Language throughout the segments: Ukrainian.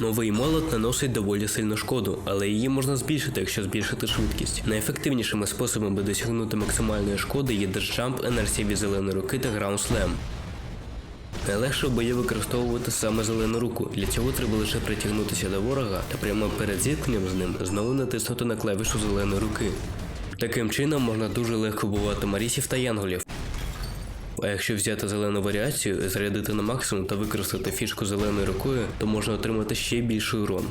Новий молот наносить доволі сильну шкоду, але її можна збільшити, якщо збільшити швидкість. Найефективнішими способами досягнути максимальної шкоди є держамп, інерція від зеленої руки та Ground Slam. Найлегше в бою використовувати саме зелену руку. Для цього треба лише притягнутися до ворога та прямо перед зіткненням з ним знову натиснути на клавішу зеленої руки. Таким чином можна дуже легко бувати марісів та янголів. А якщо взяти зелену варіацію, зарядити на максимум та використати фішку зеленою рукою, то можна отримати ще більший урон.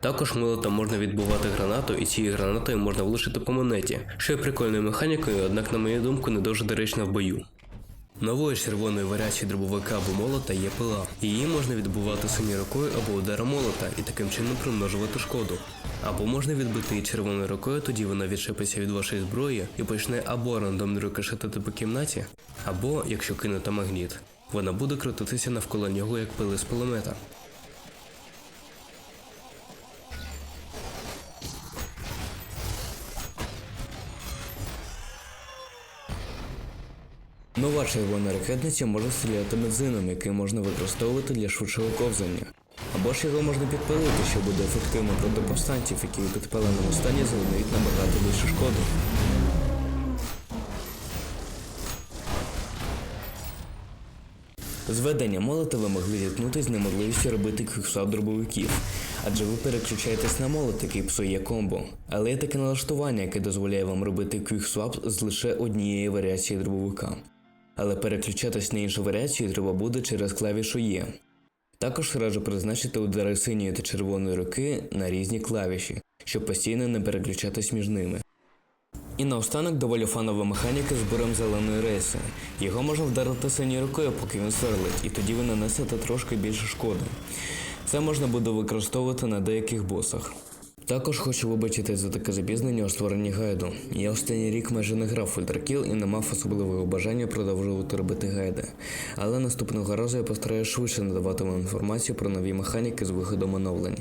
Також молотом можна відбувати гранату, і цією гранатою можна влучити по монеті, що є прикольною механікою, однак, на мою думку, не дуже доречна в бою. Новою червоною варіацією дробовика або молота є пила. Її можна відбувати синьою рукою або ударом молота і таким чином примножувати шкоду. Або можна відбити її червоною рукою, тоді вона відшипиться від вашої зброї і почне або рандомно рикошетити по кімнаті, або, якщо кинути магніт, вона буде крутитися навколо нього як пили з пулемета. Нова червона ракетниця може стріляти бензином, який можна використовувати для швидшого ковзання. Або ж його можна підпалити, що буде ефективно проти повстанців, які у підпаленому стані завдають набагато більше шкоди. Зведення молота ви могли зіткнутися з неможливістю робити квіксап дробовиків, адже ви переключаєтесь на молот, який псує комбо. Але є таке налаштування, яке дозволяє вам робити квіксвап з лише однієї варіації дробовика. Але переключатись на іншу варіацію треба буде через клавішу Є. Також раджу призначити удари синьої та червоної руки на різні клавіші, щоб постійно не переключатись між ними. І наостанок доволі фанова механіка з бурем зеленої рейси. Його можна вдарити синьою рукою, поки він сверлить, і тоді ви нанесете трошки більше шкоди. Це можна буде використовувати на деяких босах. Також хочу вибачити за таке запізнення у створенні гайду. Я останній рік майже не грав в ультракіл і не мав особливого бажання продовжувати робити гайди. Але наступного разу я постараюсь швидше надавати вам інформацію про нові механіки з виходом оновлень.